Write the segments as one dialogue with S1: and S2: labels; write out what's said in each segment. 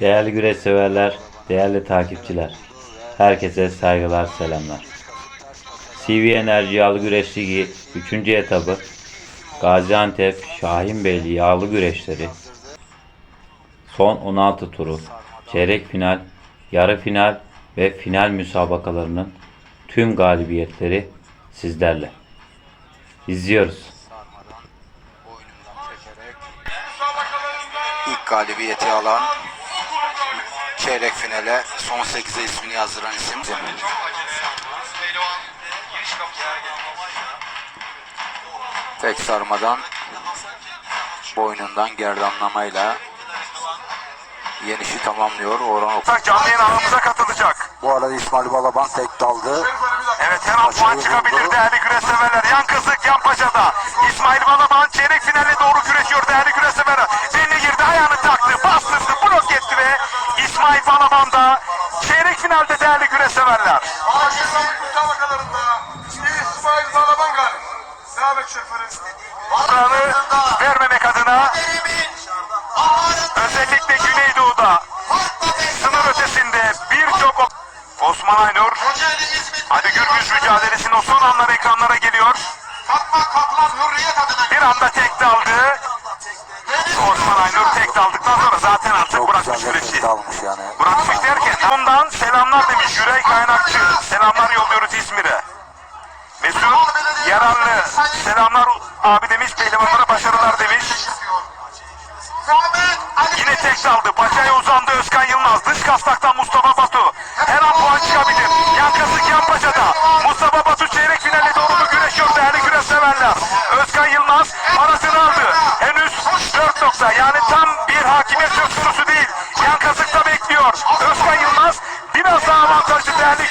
S1: Değerli güreş severler, değerli takipçiler. Herkese saygılar, selamlar. CV Enerji Yağlı Güreş Ligi 3. etabı Gaziantep Şahinbeyli Yağlı Güreşleri son 16 turu, çeyrek final, yarı final ve final müsabakalarının tüm galibiyetleri sizlerle. İzliyoruz.
S2: Galibiyeti alan çeyrek finale son 8'e ismini yazdıran isim. Tek sarmadan boynundan gerdanlamayla yenişi tamamlıyor Orhan Ok.
S3: Canlı yayın aramıza katılacak.
S2: Bu arada İsmail Balaban tek daldı.
S3: Evet her an puan çıkabilir değerli güreş severler. Yan kızık yan paşada. İsmail Balaban çeyrek finale doğru güreşiyor değerli güreş severler. Belli girdi ayağını taktı bastırdı blok etti ve İsmail Balaban da çeyrek finalde değerli güreş severler.
S4: Pakistan müsabakalarında İsmail Balaban galip. Devam et şoförü.
S3: Vermemek adına özellikle Güneydoğu'da sınır ötesinde birçok Osman Aynur. Hadi Gürbüz mücadelesinin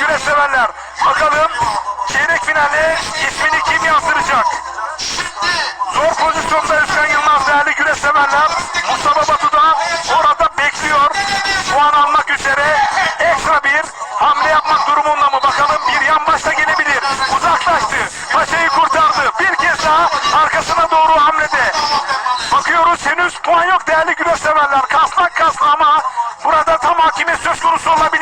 S3: güreş severler. Bakalım çeyrek finale ismini kim yazdıracak? Zor pozisyonda Özkan Yılmaz değerli güreş severler. Mustafa Batu da orada bekliyor. Puan almak üzere ekstra bir hamle yapmak durumunda mı? Bakalım bir yan başta gelebilir. Uzaklaştı. Paşa'yı kurtardı. Bir kez daha arkasına doğru hamlede. Bakıyoruz henüz puan yok değerli güreş severler. Kasnak kasna ama burada tam hakimiyet söz konusu olabilir.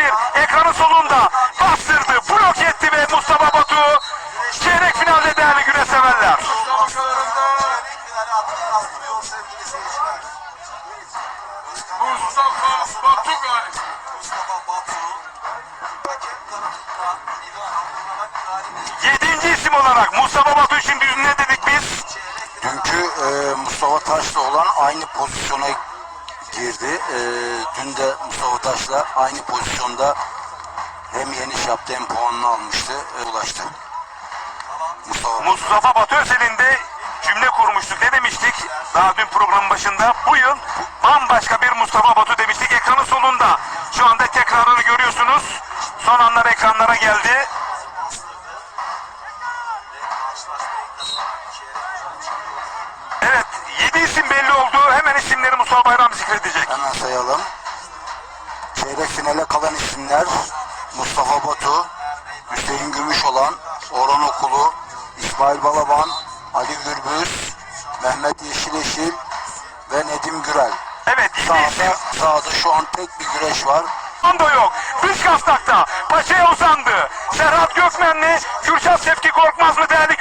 S2: Girdi. E, dün de Mustafa Taş'la aynı pozisyonda hem yeniş yaptı hem puanını almıştı. E, ulaştı. Mustafa
S3: Mustafa Batu özelinde cümle kurmuştuk. Ne demiştik? Daha dün programın başında. Bu yıl bambaşka bir Mustafa Batu demiştik. Ekranın solunda. Şu anda tekrarını görüyorsunuz. Son anlar ekranlara geldi. İsim belli oldu. Hemen isimleri Mustafa Bayram zikredecek.
S2: Hemen sayalım. Çeyrek finale kalan isimler Mustafa Batu, Hüseyin Gümüşoğlan, Orhan Okulu, İsmail Balaban, Ali Gürbüz, Mehmet Yeşileşil ve Nedim Gürel.
S3: Evet.
S2: Sağda, sağda şu an tek bir güreş var.
S3: da yok. Dış kastakta. Paçaya uzandı. Serhat Gökmenli, Kürşat Şevki Korkmaz mı değerli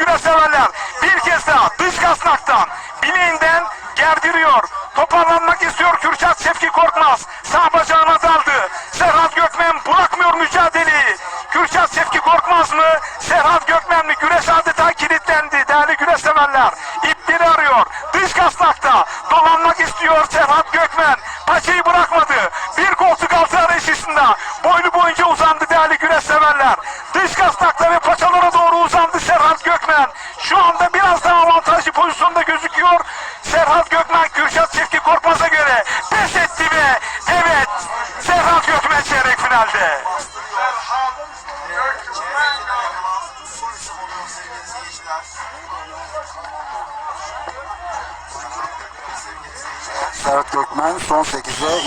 S3: Gökmen
S2: son 8'e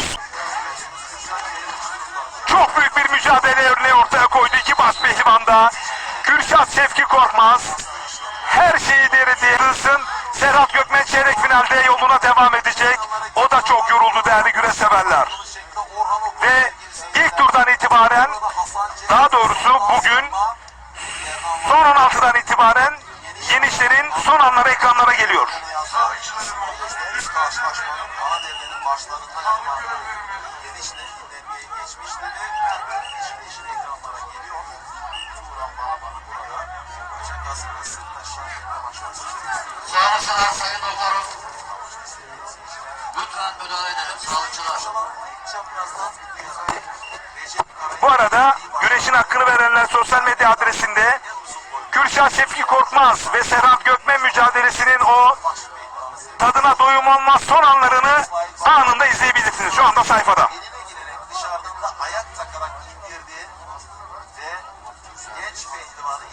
S3: Çok büyük bir mücadele örneği ortaya koydu iki baş pehlivanda. Kürşat Şevki Korkmaz her şeyi deridi. Hırsın Serhat Gökmen çeyrek finalde yoluna devam edecek. O da çok yoruldu değerli güreş severler. itibaren daha doğrusu bugün son 16'dan itibaren Yenişler'in son anları ekranlara geliyor.
S2: Başlarından itibaren genişlerin devreye geçmişti ve hemen yeşil yeşil ekranlara geliyor. Turan Balaban'ı burada Ocak Asır'da Sırtaş'tan yerine başladı.
S5: Sağlıkçılar sayın doktorum. Lütfen müdahale edelim sağlıkçılar.
S3: Bu arada güreşin hakkını verenler sosyal medya adresinde Gülşah Şefki Korkmaz ve Serhat Gökmen mücadelesinin o tadına doyum olmaz son izleyebilirsiniz. Şu anda sayfada.
S2: eline girerek dışarıdan da ayak takarak indirdi ve genç pehlivanı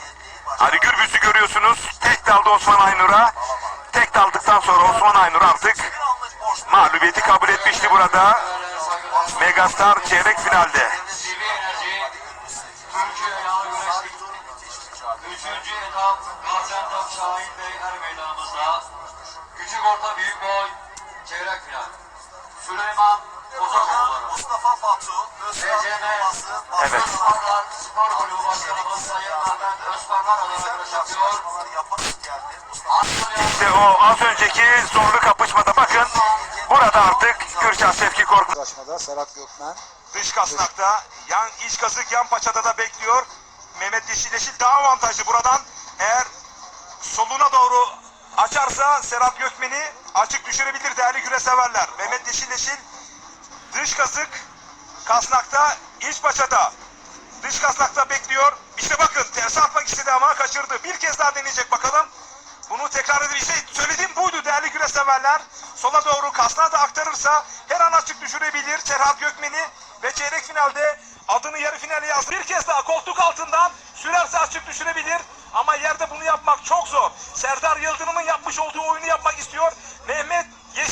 S2: başladı.
S3: Ali Gürbüz'ü görüyorsunuz. Tek daldı Osman Aynur'a. Tek daldıktan sonra Osman Aynur artık mağlubiyeti kabul etmişti burada. Megastar çeyrek finalde.
S5: Üçüncü etap Gaziantep Şahin Bey Er Meydanımızda. Küçük orta büyük boy, çeyrek final. Süleyman.
S2: Mustafa Batu, Özkan Yılmaz'ı
S3: Evet.
S5: Osmanlılar Spor Kulübü Başkanımız Sayın adına Antalya
S3: İşte o az önceki zorlu kapışmada bakın. Burada artık Gürşah Şefki Korkmaz.
S2: Karşılaşmada Serhat Gökmen
S3: Dış kasnakta, yan iç kasık yan paçada da bekliyor. Mehmet Yeşil Yeşil daha avantajlı buradan. Eğer soluna doğru açarsa Serhat Gökmen'i açık düşürebilir değerli güre severler. Mehmet Yeşil Yeşil dış kasık kasnakta iç paçada. Dış kasnakta bekliyor. İşte bakın tersi atmak istedi ama kaçırdı. Bir kez daha deneyecek bakalım. Bunu tekrar edip işte söylediğim buydu değerli güreş severler. Sola doğru kasnağı da aktarırsa her an açık düşürebilir Serhat Gökmen'i ve çeyrek finalde adını yarı finale yazdı. Bir kez daha koltuk altından sürerse açık düşürebilir ama yerde bunu yapmak çok zor. Serdar Yıldırım'ın yapmış olduğu oyunu yapmak istiyor. Mehmet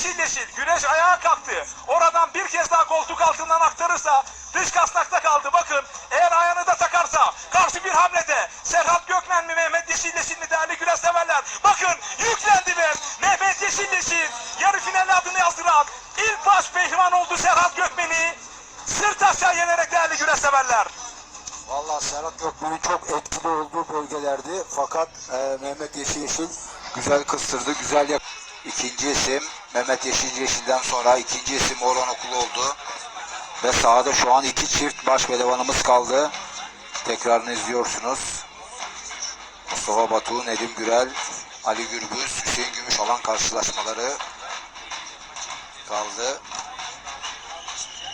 S3: yeşil yeşil güneş ayağa kalktı. Oradan bir kez daha koltuk altından aktarırsa dış kasnakta kaldı. Bakın eğer ayağını da takarsa karşı bir hamlede Serhat Gökmen mi Mehmet Yeşil Yeşil mi değerli güreş severler. Bakın yüklendiler. Mehmet Yeşil Yeşil yarı finale adını yazdıran ilk baş pehlivan oldu Serhat Gökmen'i. Sırt aşağı yenerek değerli güreş severler.
S2: Valla Serhat Gökmen'in çok etkili olduğu bölgelerdi. Fakat e, Mehmet Yeşil Yeşil güzel kıstırdı, güzel yap. İkinci isim Mehmet Yeşil Yeşil'den sonra ikinci isim Orhan Okulu oldu. Ve sahada şu an iki çift baş pehlivanımız kaldı. Tekrarını izliyorsunuz. Mustafa Batu, Nedim Gürel, Ali Gürbüz, Hüseyin Gümüş alan karşılaşmaları kaldı.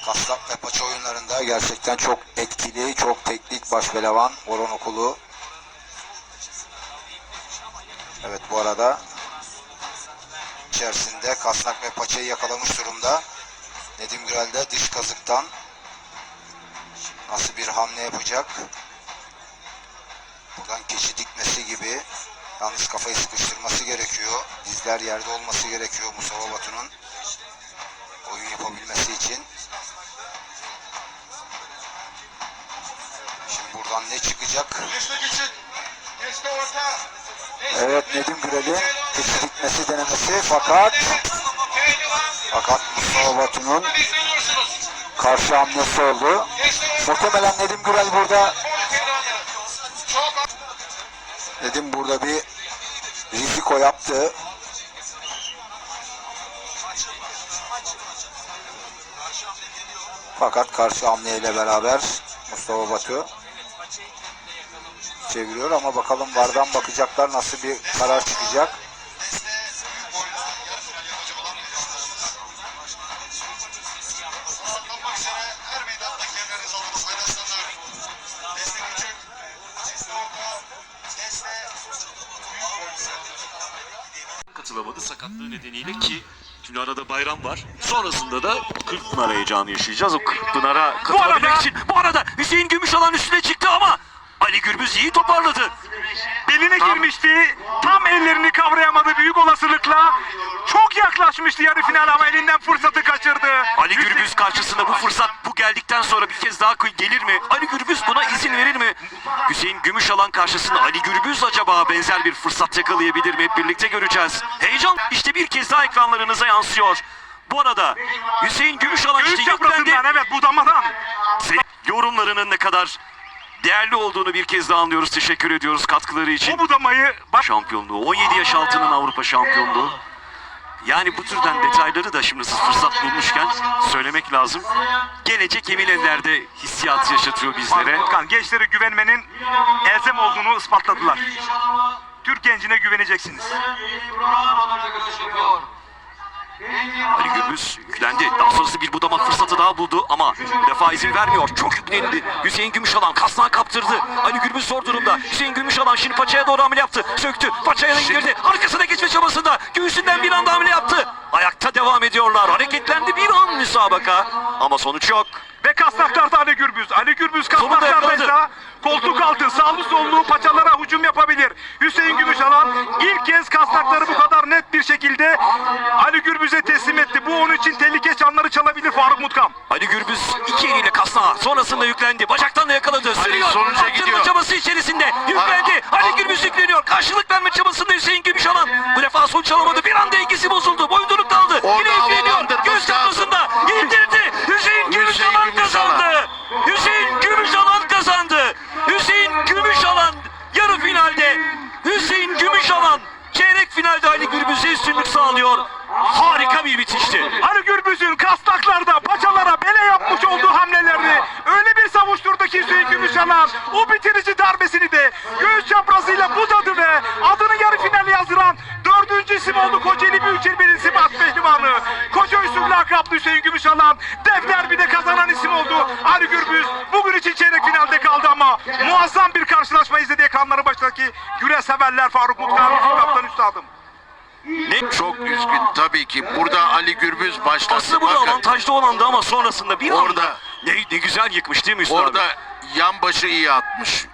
S2: Kastak ve paça oyunlarında gerçekten çok etkili, çok teknik başpehlivan Orhan Okulu. Evet bu arada içerisinde kasnak ve paçayı yakalamış durumda. Nedim Gürel de dış kazıktan nasıl bir hamle yapacak? Buradan keçi dikmesi gibi yalnız kafayı sıkıştırması gerekiyor. Dizler yerde olması gerekiyor Mustafa Batu'nun oyun yapabilmesi için. Şimdi buradan ne çıkacak?
S4: Geçti küçük. Geçti orta.
S2: Evet Nedim Gürel'in keçi dikmesi denemesi fakat fakat Mustafa Batu'nun karşı hamlesi oldu. Muhtemelen Nedim Gürel burada Nedim burada bir risiko yaptı. Fakat karşı hamleyle beraber Mustafa Batu çeviriyor ama bakalım vardan bakacaklar nasıl bir karar çıkacak.
S6: katılamadı sakatlığı nedeniyle ki şimdi arada bayram var. Sonrasında da Kırkpınar heyecanı yaşayacağız. O Kırkpınar'a katılabilmek için. Bu arada Hüseyin Gümüşalan üstüne çıktı ama Ali Gürbüz iyi toparladı.
S3: Beline girmişti. Tam ellerini kavrayamadı büyük olasılıkla. Çok yaklaşmıştı yarı final ama elinden fırsatı kaçırdı.
S6: Ali Gürbüz karşısında bu fırsat bu geldikten sonra bir kez daha gelir mi? Ali Gürbüz buna izin verir mi? Hüseyin Gümüşalan karşısında Ali Gürbüz acaba benzer bir fırsat yakalayabilir mi? Hep birlikte göreceğiz. Heyecan işte bir kez daha ekranlarınıza yansıyor. Bu arada Hüseyin Gümüşalan işte
S3: Göğüs
S6: yüklendi.
S3: çaprazından evet budamadan.
S6: Se- yorumlarının ne kadar değerli olduğunu bir kez daha anlıyoruz. Teşekkür ediyoruz katkıları için.
S7: Bu budamayı
S6: şampiyonluğu, 17 yaş altının Avrupa şampiyonluğu. Yani bu türden detayları da şimdi siz fırsat bulmuşken söylemek lazım. Gelecek emin ellerde hissiyat yaşatıyor bizlere.
S7: Utkan gençlere güvenmenin elzem olduğunu ispatladılar. Türk gencine güveneceksiniz.
S6: Ali Gürbüz yüklendi. Daha sonrası bir budama fırsatı daha buldu ama defa izin vermiyor. Çok yüklendi. Hüseyin Gümüşalan kasnağı kaptırdı. Ali Gürbüz zor durumda. Hüseyin Gümüşalan şimdi paçaya doğru hamle yaptı. Söktü. Paçaya indirdi. Arkasına geçme çabasında. Göğsünden bir anda hamle yaptı. Ayakta devam ediyorlar. Hareketlendi bir an müsabaka. Ama sonuç yok.
S7: Ve kasnaklarda Ali Gürbüz. Ali Gürbüz kasnaklardaysa. Koltuk altı sağlı sollu paçalara hücum yapabilir. Hüseyin Gümüşalan ilk kez kasnakları bu kadar net bir şekilde Ali Gürbüz'e teslim etti. Bu onun için tehlike çanları çalabilir Faruk Mutkam.
S6: Ali Gürbüz iki eliyle kasnağı sonrasında yüklendi. Bacaktan da yakaladı. Sürüyor.
S4: gidiyor.
S6: çabası içerisinde. Yüklendi. Ali Gürbüz yükleniyor. Karşılık verme çabasında Hüseyin Gümüşalan. Bu defa sonuç alamadı. Bir anda ikisi bozuldu. Boyunduruk daldı. Yine yükleniyor.
S4: havalandırması
S6: Göğüs
S4: lazım.
S6: kapısında. İndirdi. Hüseyin Gümüşalan
S4: Gümüşalan.
S6: kazandı. Hüseyin Gümüşalan kazandı. Hüseyin Gümüşalan yarı finalde. Hüseyin Gümüşalan çeyrek finalde Ali Gürbüz'e sağlıyor. Harika bir bitişti.
S7: Ali Gürbüz'ün kasnaklarda paçalara bele yapmış olduğu hamlelerini öyle bir savuşturdu ki Hüseyin Gümüşalan o bitirici darbesini de göğüs çaprazıyla budadı ve adını yarı finale yazdıran dördüncü isim oldu Kocaeli Büyükşehir Sivas Pehlivanı. Koca Yusuf lakaplı Hüseyin Gümüşalan dev derbide kazanan isim oldu. Ali Gürbüz bugün için çeyrek finalde kaldı ama muazzam bir karşılaşma izledi ekranları başındaki güreş severler Faruk Yusuf Kaptan Üstadım.
S6: Ne
S4: Çok üzgün tabii ki. Burada Ali Gürbüz başlattı.
S6: Aslında burada
S4: Bakın,
S6: avantajlı olandı ama sonrasında bir anda
S4: Orada-
S6: ne, ne güzel yıkmış değil mi Üstad?
S4: Orada yan başı iyi atmış.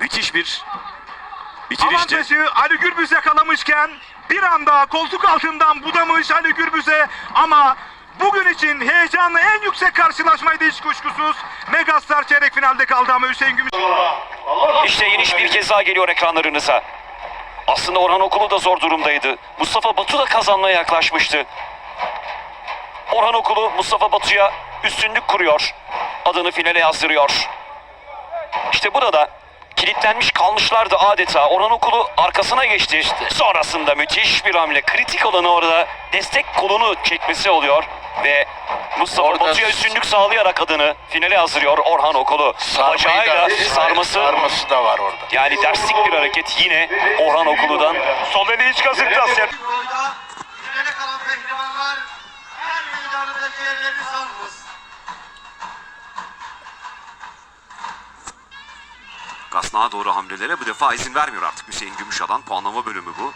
S6: Müthiş bir bitirişti.
S7: Avantajı Ali Gürbüz yakalamışken bir anda koltuk altından budamış Ali Gürbüz'e ama bugün için heyecanlı en yüksek karşılaşmaydı hiç kuşkusuz. Megastar çeyrek finalde kaldı ama Hüseyin Gümüş
S6: İşte yeniş bir kez daha geliyor ekranlarınıza. Aslında Orhan Okulu da zor durumdaydı. Mustafa Batu da kazanmaya yaklaşmıştı. Orhan Okulu Mustafa Batu'ya üstünlük kuruyor. Adını finale yazdırıyor. İşte burada kilitlenmiş kalmışlardı adeta. Orhan Okulu arkasına geçti. Sonrasında müthiş bir hamle. Kritik olanı orada destek kolunu çekmesi oluyor. Ve Mustafa
S4: Orada-
S6: Batu'ya üstünlük sağlayarak adını finale yazdırıyor Orhan Okulu. Bacağıyla sarması
S4: sarması da var orada.
S6: yani derslik bir hareket yine Orhan Okulu'dan.
S7: sol eli hiç kazıkta.
S3: Boyda finale kalan pehlivanlar her meydanındaki yerlerini savunmuş.
S6: Kasnağa doğru hamlelere bu defa izin vermiyor artık Hüseyin Gümüşalan. Puanlama bölümü bu.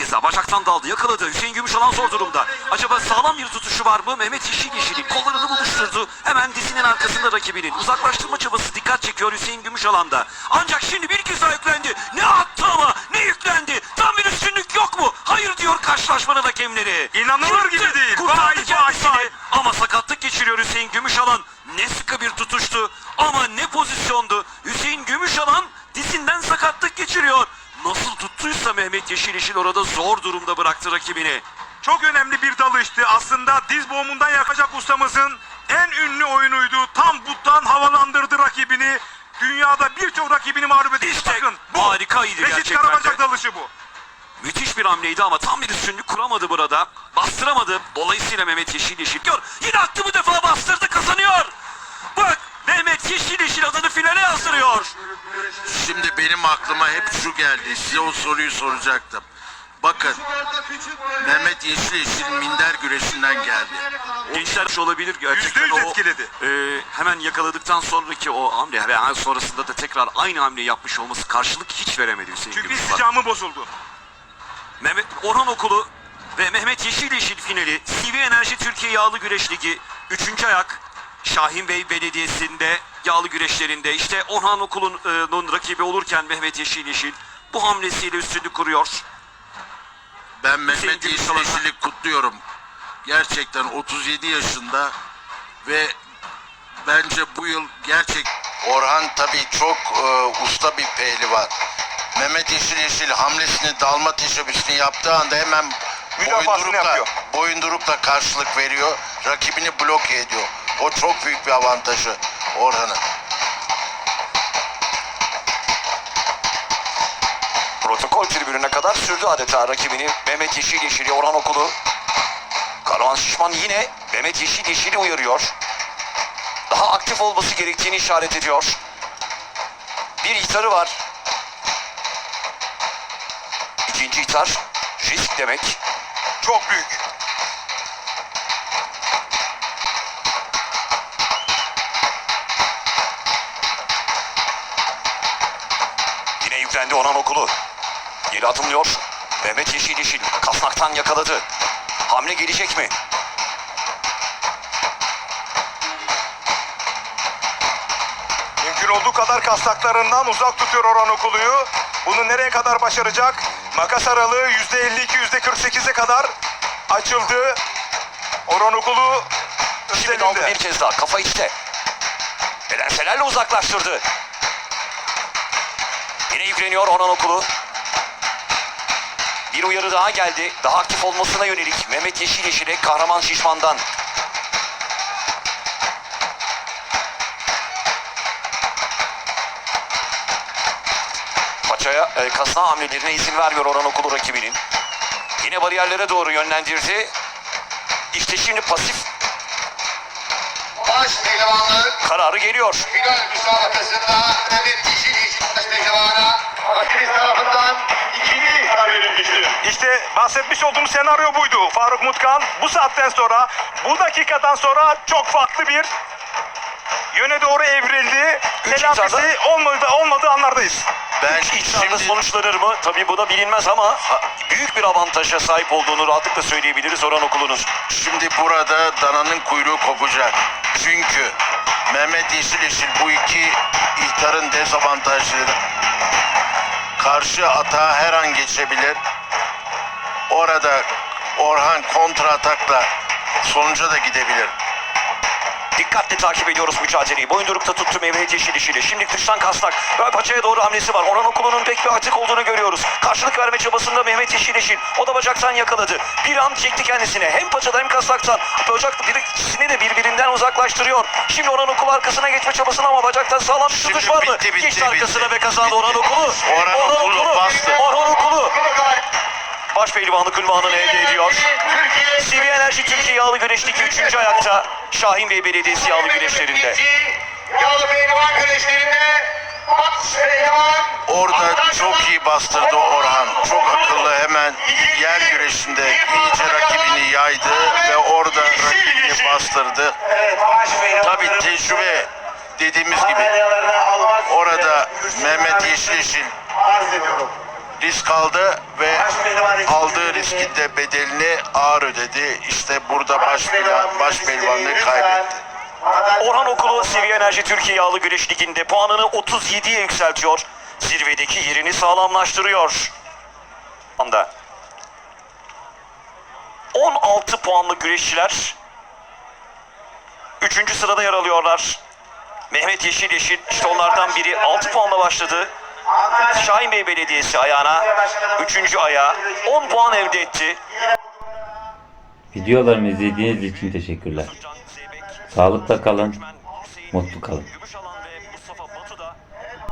S6: Kez daha bacaktan daldı yakaladı. Hüseyin Gümüşalan zor durumda. Acaba sağlam bir tutuşu var mı? Mehmet Yeşil Yeşil'in kollarını buluşturdu. Hemen dizinin arkasında rakibinin. Uzaklaştırma çabası dikkat çekiyor Hüseyin Gümüşalan'da. Ancak şimdi bir kez daha yüklendi. Ne attı ama ne yüklendi. Tam bir üstünlük yok mu? Hayır diyor karşılaşmanın hakemleri.
S7: İnanılır gibi değil.
S6: Kurtardı
S7: Vay, vay,
S6: kendisini.
S7: vay.
S6: Ama sakatlık geçiriyor Hüseyin Gümüşalan. Ne sıkı bir tutuştu ama ne pozisyondu. Hüseyin Gümüşalan dizinden sakatlık geçiriyor. Nasıl tuttuysa Mehmet Yeşil Yeşil orada zor durumda bıraktı rakibini.
S7: Çok önemli bir dalıştı. Aslında diz boğumundan yakacak ustamızın en ünlü oyunuydu. Tam buttan havalandırdı rakibini. Dünyada birçok rakibini mağlup etti.
S6: İşte
S7: Bakın bu
S6: harikaydı
S7: Reşit
S6: gerçekten
S7: Karabacak
S6: de.
S7: dalışı bu.
S6: Müthiş bir hamleydi ama tam bir üstünlük kuramadı burada. Bastıramadı. Dolayısıyla Mehmet Yeşil Yeşil gör. Yine attı bu defa bastırdı kazanıyor. Bak Mehmet Yeşil Yeşil adını finale yazdırıyor.
S4: Şimdi benim aklıma hep şu geldi. Size o soruyu soracaktım. Bakın Mehmet Yeşil Yeşil minder güreşinden geldi.
S6: Gençler şu olabilir. Gerçekten o,
S7: etkiledi.
S6: e, hemen yakaladıktan sonraki o hamle ve hemen sonrasında da tekrar aynı hamle yapmış olması karşılık hiç veremedi Hüseyin
S7: Çünkü
S6: Gümüşbak.
S7: isticamı bozuldu.
S6: Mehmet Orhan Okulu ve Mehmet Yeşil Yeşil finali CV Enerji Türkiye Yağlı Güreş Ligi 3. ayak Şahin Bey Belediyesi'nde yağlı güreşlerinde işte Orhan Okulu'nun rakibi olurken Mehmet Yeşil Yeşil bu hamlesiyle üstünlük kuruyor.
S4: Ben Mehmet Yeşil Yeşil'i kutluyorum. Gerçekten 37 yaşında ve bence bu yıl gerçek Orhan tabii çok e, usta bir pehlivan. Mehmet Yeşil Yeşil hamlesini dalma teşebbüsünü yaptığı anda hemen boyundurup da karşılık veriyor. Rakibini bloke ediyor. O çok büyük bir avantajı Orhan'ın.
S6: Protokol tribününe kadar sürdü adeta rakibini Mehmet Yeşil Yeşil'i Orhan Okulu. Karaman Şişman yine Mehmet Yeşil Yeşil'i uyarıyor. Daha aktif olması gerektiğini işaret ediyor. Bir ihtarı var. İkinci ihtar risk demek.
S7: Çok büyük.
S6: Yüklendi Orhan Okulu. Geri atımlıyor. Mehmet Yeşil Yeşil kasnaktan yakaladı. Hamle gelecek mi?
S7: Mümkün olduğu kadar kastaklarından uzak tutuyor Orhan Okulu'yu. Bunu nereye kadar başaracak? Makas aralığı %52, %48'e kadar açıldı. Orhan Okulu
S6: Şimdi
S7: üstlerinde.
S6: bir kez daha kafa içte. Bedenselerle uzaklaştırdı. Yükleniyor Orhan Okulu. Bir uyarı daha geldi. Daha aktif olmasına yönelik Mehmet Yeşil Yeşil'e Kahraman Şişman'dan. Paçaya e, kasna hamlelerine izin vermiyor Orhan Okulu rakibinin. Yine bariyerlere doğru yönlendirdi. İşte şimdi pasif
S8: Baş
S6: kararı geliyor.
S8: final müsabakasında Mehmet Yeşil Yeşil baş Akdeniz tarafından ikinci ihtar verilmiştir.
S7: İşte bahsetmiş olduğum senaryo buydu. Faruk Mutkan bu saatten sonra, bu dakikadan sonra çok farklı bir yöne doğru evrildi.
S6: Üç
S7: Telafisi
S6: ihtarda-
S7: olmadı, olmadığı anlardayız.
S4: Ben
S6: ihtarda
S4: şimdi
S6: sonuçlanır mı? Tabii bu da bilinmez ama ha- büyük bir avantaja sahip olduğunu rahatlıkla söyleyebiliriz Orhan Okulu'nun.
S4: Şimdi burada dananın kuyruğu kopacak. Çünkü Mehmet Yeşil Yeşil bu iki ihtarın dezavantajları karşı atağa her an geçebilir. Orada Orhan kontra atakla sonuca da gidebilir.
S6: Dikkatli takip ediyoruz mücadeleyi. Boyundurukta tuttu Mehmet Yeşil Yeşil'i. Şimdi dıştan kasnak. Ve paçaya doğru hamlesi var. Orhan Okulu'nun pek bir açık olduğunu görüyoruz. Karşılık verme çabasında Mehmet Yeşil Yeşil. O da bacaktan yakaladı. Bir an çekti kendisine. Hem paçadan hem kasnaktan. Bacak bir ikisini de birbirinden uzaklaştırıyor. Şimdi Orhan Okulu arkasına geçme çabasında ama bacaktan sağlam bir tutuş var mı?
S4: bitti, bitti,
S6: Geçti arkasına
S4: bitti.
S6: ve kazandı Orhan
S4: Bitti.
S6: Okulu.
S4: Orhan Okulu bastı.
S6: Orhan Okulu. Baş pehlivanlık ünvanını elde ediyor. CV Enerji Türkiye Yağlı Güreş'teki 3. ayakta Şahin Bey Belediyesi Yağlı Güreşlerinde.
S8: Yağlı pehlivan güreşlerinde
S4: Orada çok iyi bastırdı Orhan. Çok akıllı hemen yer güreşinde iyice rakibini yaydı ve orada rakibini bastırdı. Tabii tecrübe dediğimiz gibi orada Mehmet Yeşil Yeşil risk aldı ve aldığı riskin de bedelini ağır ödedi. İşte burada baş, pehlivan- baş pehlivanlığı kaybetti.
S6: Orhan Okulu CV Enerji Türkiye Yağlı Güreş Ligi'nde puanını 37'ye yükseltiyor. Zirvedeki yerini sağlamlaştırıyor. Anda. 16 puanlı güreşçiler 3. sırada yer alıyorlar. Mehmet Yeşil Yeşil işte onlardan biri 6 puanla başladı. Şahin Bey Belediyesi ayağına 3. ayağa 10 puan elde etti.
S1: Videolarımı izlediğiniz için teşekkürler. Sağlıkla kalın, mutlu kalın.